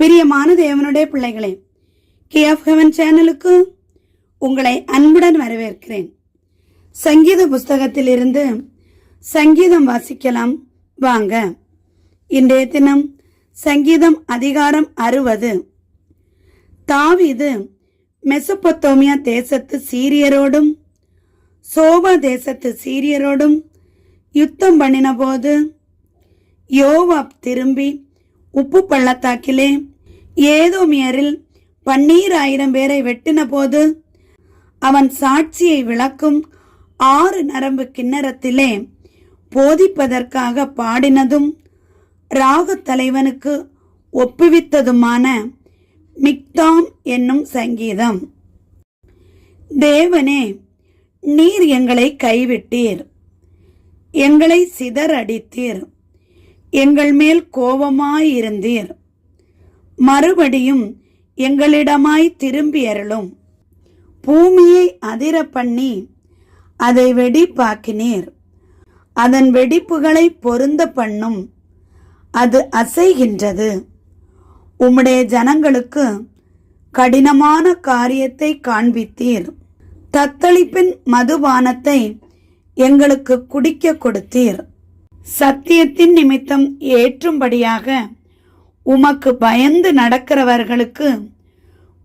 பிரியமான தேவனுடைய பிள்ளைகளே கே ஆஃப் ஹெவன் சேனலுக்கு உங்களை அன்புடன் வரவேற்கிறேன். சங்கீத புஸ்தகத்திலிருந்து சங்கீதம் வாசிக்கலாம். வாங்க. இன்றைய தினம் சங்கீதம் அதிகாரம் அறுபது. தாவிது மெசொப்பொத்தோமியா தேசத்து சீரியரோடும் சோபா தேசத்து சீரியரோடும் யுத்தம் பண்ணினபோது யோவாப் திரும்பி உப்பு பள்ளத்தாக்கிலே ஏதோமியரில் பன்னீராயிரம் பேரை வெட்டின போது அவன் சாட்சியை விளக்கும் ஆறு நரம்பு கிண்ணறத்திலே போதிப்பதற்காக பாடினதும் ராகத் தலைவனுக்கு ஒப்புவித்ததுமான மிக்தாம் என்னும் சங்கீதம். தேவனே நீர் எங்களை கைவிட்டீர். எங்களை சிதறடித்தீர். எங்கள் மேல் கோபமாயிருந்தீர். மறுபடியும் எங்களிடமாய் திரும்பி அருளும். பூமியை அதிர பண்ணி அதை வெடிப்பாக்கினீர். அதன் வெடிப்புகளை பொருந்த பண்ணும். அது அசைகின்றது. உம்முடைய ஜனங்களுக்கு கடினமான காரியத்தை காண்பித்தீர். தத்தளிப்பின் மதுபானத்தை எங்களுக்கு குடிக்க கொடுத்தீர். சத்தியத்தின் நிமித்தம் ஏற்றும்படியாக உமக்கு பயந்து நடக்கிறவர்களுக்கு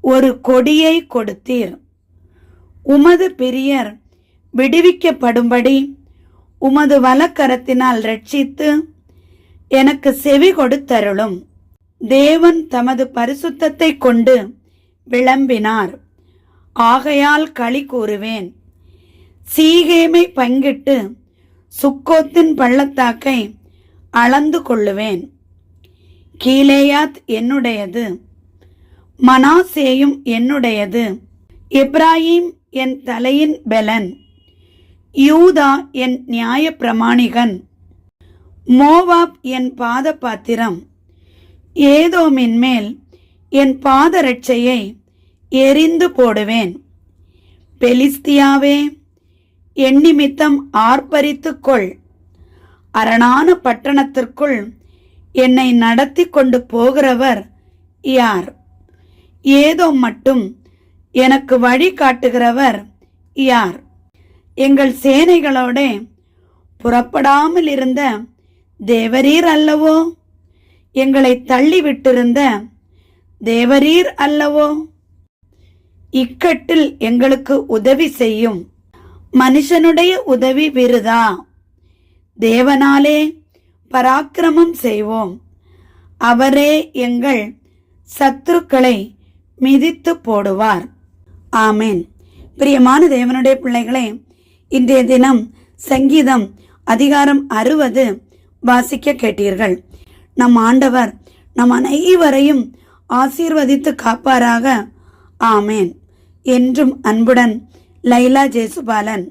ஒரு கொடியை கொடுத்தீர். உமது பிரியர் விடுவிக்கப்படும்படி உமது வலக்கரத்தினால் ரட்சித்து எனக்கு செவி கொடுத்தருளும். தேவன் தமது பரிசுத்தத்தை கொண்டு விளம்பினார். ஆகையால் களி கூறுவேன். சீகேமை பங்கிட்டு சுக்கோத்தின் பள்ளத்தாக்கை அளந்து கொள்ளுவேன். கீலேயாத் என்னுடையது. மனாசேயும் என்னுடையது. எப்ராஹிம் என் தலையின் பெலன். யூதா என் நியாய பிரமாணிகன். மோவாப் என் பாத பாத்திரம் ஏதோமின் மேல் என் பாதரட்சையை எரிந்து போடுவேன். பெலிஸ்தியாவே எண்ணிமித்தம் ஆர்ப்பரித்துக்கொள் ஆர்ப்பரித்துக் கொள். அரணான பட்டணத்திற்குள் என்னை நடத்தி கொண்டு போகிறவர் யார்? ஏதோ மட்டும் எனக்கு வழி காட்டுகிறவர் யார்? எங்கள் சேனைகளோட புறப்படாமல் இருந்த தேவரீர் அல்லவோ? எங்களை தள்ளிவிட்டிருந்த தேவரீர் அல்லவோ? இக்கட்டில் எங்களுக்கு உதவி செய்யும் மனுஷனுடைய உதவி விருதா தேவனாலே பராக்கிரமம் செய்வோம் அவரே எங்கள் சத்துருக்களை மிதித்து போடுவார் ஆமேன் பிரியமான தேவனுடைய பிள்ளைகளே இன்றைய தினம் சங்கீதம் அதிகாரம் அறுபது வாசிக்க கேட்டீர்கள் நம் ஆண்டவர் நம் அனைவரையும் ஆசீர்வதித்து காப்பாராக ஆமேன் என்றும் அன்புடன் లైలా జేసుబాలన్.